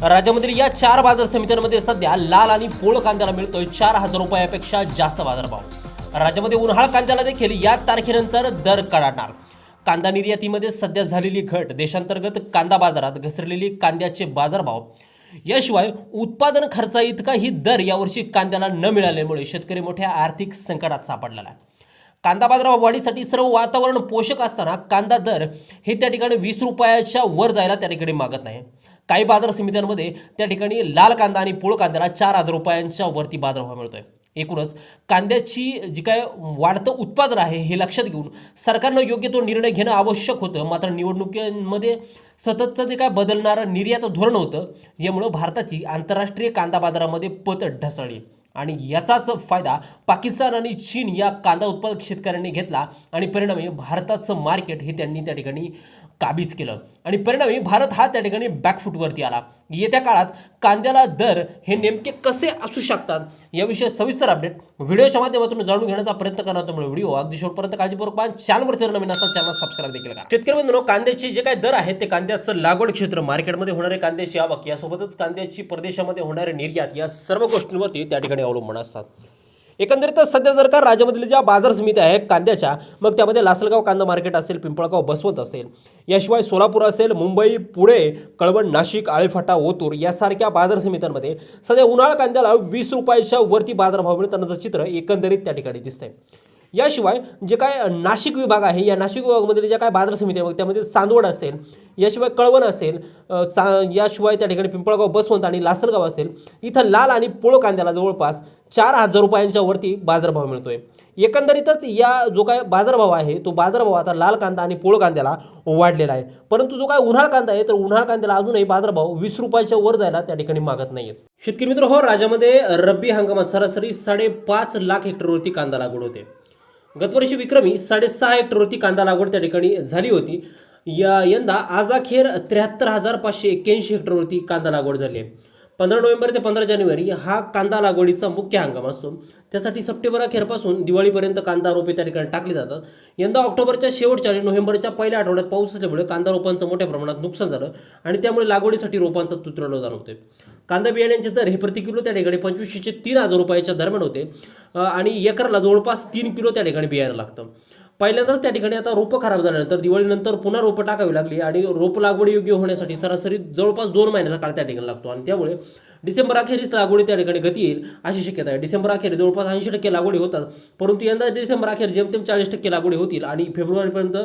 राज्यामधील या चार बाजार समित्यांमध्ये सध्या लाल आणि पोळ कांद्याला मिळतोय चार हजार रुपयापेक्षा जास्त बाजारभाव. राज्यामध्ये उन्हाळ कांद्याला देखील या तारखेनंतर दर कडाडणार. कांदा निर्यातीमध्ये सध्या झालेली घट देशांतर्गत कांदा बाजारात घसरलेली कांद्याचे बाजारभाव. याशिवाय उत्पादन खर्चा इतकाही दर यावर्षी कांद्याला न मिळाल्यामुळे शेतकरी मोठ्या आर्थिक संकटात सापडलेला आहे. कांदा बाजारभाव वाढीसाठी सर्व वातावरण पोषक असताना कांदा दर हे त्या ठिकाणी वीस रुपयाच्या वर जायला त्या ठिकाणी मागत नाही. काही बाजार समित्यांमध्ये त्या ठिकाणी लाल कांदा आणि पोळ कांद्याला चार हजार रुपयांच्या वरती बाजारभाव मिळतोय. एकूणच कांद्याची जी काय वाढतं उत्पादन आहे हे लक्षात घेऊन सरकारनं योग्य तो निर्णय घेणं आवश्यक होतं. मात्र निवडणुकीमध्ये सततचं जे काय बदलणारं निर्यात धोरण होतं यामुळं भारताची आंतरराष्ट्रीय कांदा बाजारामध्ये पत ढसळली. आणि याचाच फायदा पाकिस्तान आणि चीन या कांदा उत्पादक शेतकऱ्यांनी घेतला आणि परिणामी भारताचं मार्केट हे त्यांनी त्या ठिकाणी काबीज केलं. आणि परिणामी भारत हा त्या ठिकाणी बॅकफूटवरती आला. येत्या काळात कांद्याला दर हे नेमके कसे असू शकतात याविषयी सविस्तर अपडेट व्हिडिओच्या माध्यमातून जाणून घेण्याचा प्रयत्न करणार त्यामुळे व्हिडिओ अगदी शेवटपर्यंत काळजीपूर्वक पाहून चॅनलवरती नवीन असतात चॅनल सबस्क्राईब देखील करा. शेतकरी बंधूंनो कांद्याचे जे काही दर आहेत ते कांद्याचं लागवड क्षेत्र मार्केटमध्ये होणारे कांद्याची आवक यासोबतच कांद्याची परदेशामध्ये होणारे निर्यात या सर्व गोष्टींवरती त्या ठिकाणी अवलंबून असतात. एकंदरीतच सध्या जर का राज्यामधील ज्या बाजार समित्या आहेत कांद्याच्या मग त्यामध्ये लासलगाव कांदा मार्केट असेल पिंपळगाव बसवंत असेल याशिवाय सोलापूर असेल मुंबई पुणे कळवण नाशिक आळेफाटा ओतूर यासारख्या बाजार समित्यांमध्ये सध्या उन्हाळा कांद्याला वीस रुपयाच्या वरती बाजारभाव मिळतानाचं चित्र एकंदरीत त्या ठिकाणी दिसतंय. याशिवाय जे काय नाशिक विभाग आहे या नाशिक विभागामधील ज्या काय बाजार समिती आहे मग त्यामध्ये चांदवड असेल याशिवाय कळवण असेल चा याशिवाय त्या ठिकाणी पिंपळगाव बसवंत आणि लासलगाव असेल इथं लाल आणि पोळ कांद्याला जवळपास चार हजार रुपयांच्या वरती बाजारभाव मिळतोय. एकंदरीतच या जो काय बाजारभाव आहे तो बाजारभाव आता लाल कांदा आणि पोळ कांद्याला वाढलेला आहे. परंतु जो काय उन्हाळ कांदा आहे तर उन्हाळ कांद्याला अजूनही बाजारभाव वीस रुपयाच्या वर जायला त्या ठिकाणी मागत नाही शेतकरी मित्र हो राज्यामध्ये रब्बी हंगामात सरासरी साडेपाच लाख हेक्टरवरती कांदा लागवड होते. गतवर्षी विक्रमी साडेसहा हेक्टरवरती कांदा लागवड त्या ठिकाणी झाली होती. या यंदा आजाखेर त्र्याहत्तर हजार पाचशे एक्क्याऐंशी हेक्टरवरती कांदा लागवड झाली आहे. पंधरा नोव्हेंबर ते पंधरा जानेवारी हा कांदा लागवडीचा मुख्य हंगाम असतो. त्यासाठी सप्टेंबर अखेरपासून दिवाळीपर्यंत कांदा रोपे त्या ठिकाणी टाकली जातात. यंदा ऑक्टोबरच्या शेवटच्या आणि नोव्हेंबरच्या पहिल्या आठवड्यात पाऊस असल्यामुळे कांदा रोपांचं मोठ्या प्रमाणात नुकसान झालं आणि त्यामुळे लागवडीसाठी रोपांचं तुतरडं जाणवते. कांदा बियाण्यांचे दर हे प्रति किलो त्या ठिकाणी पंचवीसशे ते तीन हजार रुपयाच्या दरम्यान होते. आणि एकरला जवळपास तीन किलो त्या ठिकाणी बियाणं लागतं. पहिल्यांदाच त्या ठिकाणी आता रोपं खराब झाल्यानंतर दिवाळीनंतर पुन्हा रोपं टाकावी लागली आणि रोप लागवड योग्य होण्यासाठी सरासरी जवळपास दोन महिन्याचा काळ त्या ठिकाणी लागतो. आणि त्यामुळे डिसेंबर अखेरीस लागवडी त्या ठिकाणी गती येईल अशी शक्यता आहे. डिसेंबर अखेर जवळपास ऐंशी टक्के लागवडी होतात परंतु यंदा डिसेंबर अखेर जेमतेम चाळीस टक्के लागवडी होतील आणि फेब्रुवारीपर्यंत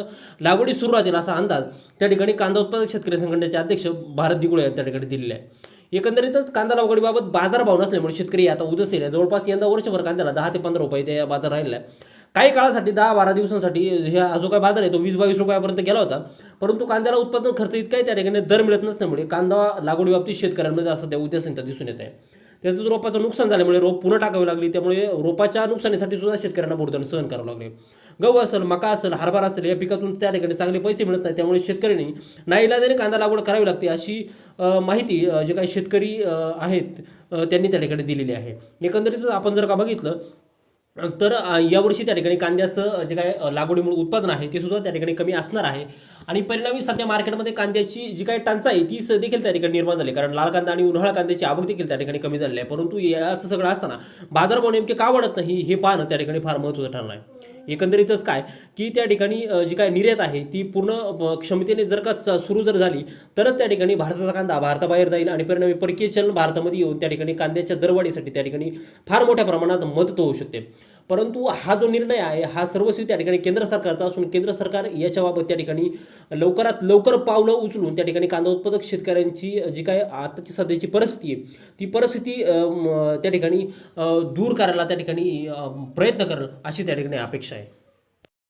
लागवडी सुरू राहतील असा अंदाज त्या ठिकाणी कांदा उत्पादक शेतकरी संघटनेचे अध्यक्ष भारत दिगुळे यांनी त्या ठिकाणी दिलेले आहे. एकंदरीतच कांदा लागवडीबाबत बाजारभाव नसल्यामुळे शेतकरी आता उदस येईल जवळपास यंदा वर्षभर कांद्याला दहा ते पंधरा रुपये त्या बाजार राहिला आहे. काही काळासाठी दहा बारा दिवसांसाठी ह्या जो काय बाजार आहे तो वीस बावीस रुपयापर्यंत गेला होता. परंतु कांद्याला उत्पादन खर्च इतकाही त्या ठिकाणी दर मिळत नसल्यामुळे कांदा लागवडी बाबतीत शेतकऱ्यांमध्ये म्हणजे असं त्या उद्यासनता दिसून येत आहे. त्याचं रोपाचं नुकसान झाल्यामुळे रोप पुन्हा टाकावी लागली त्यामुळे रोपाच्या नुकसानीसाठी सुद्धा शेतकऱ्यांना बुरधण सहन करावं लागले. गहू असेल मका असेल हरभरा असेल या पिकातून त्या ठिकाणी चांगले पैसे मिळत नाही त्यामुळे शेतकऱ्यांनी नाईलाजाने कांदा लागवड करावी लागते अशी माहिती जे काही शेतकरी आहेत त्यांनी त्या ठिकाणी दिलेली आहे. एकंदरीतच आपण जर का बघितलं तर यावर्षी त्या ठिकाणी कांद्याचं जे काय लागवडीमुळे उत्पादन आहे ते सुद्धा त्या ठिकाणी कमी असणार आहे. आणि परिणामी सध्या मार्केटमध्ये कांद्याची जी काही टंचाई आहे ती स- देखील त्या ठिकाणी निर्माण झाली कारण लाल कांदा आणि उन्हाळा कांद्याची आवक देखील त्या ठिकाणी कमी झालेली आहे. परंतु असं सगळं असताना बाजारभाव नेमके का वाढत नाही हे पाहणं त्या ठिकाणी फार महत्त्वाचं ठरणार आहे. एकंदरीतच काय? की त्या ठिकाणी जी काय निर्यात आहे ती पूर्ण क्षमतेने जर का सुरू जर झाली तरच त्या ठिकाणी भारताचा कांदा भारताबाहेर जाईल आणि परिणामी परकीय चलन भारतामध्ये येऊन त्या ठिकाणी कांद्याच्या दरवाढीसाठी त्या ठिकाणी फार मोठ्या प्रमाणात मदत होऊ शकते. परंतु हा जो निर्णय आहे हा सर्वस्वी त्या ठिकाणी केंद्र सरकारचा असून केंद्र सरकार याच्याबाबत त्या ठिकाणी लवकरात लवकर पावलं उचलून त्या ठिकाणी कांदा उत्पादक शेतकऱ्यांची जी काय आताची सध्याची परिस्थिती आहे ती परिस्थिती त्या ठिकाणी दूर करायला त्या ठिकाणी प्रयत्न करणं अशी त्या ठिकाणी अपेक्षा आहे.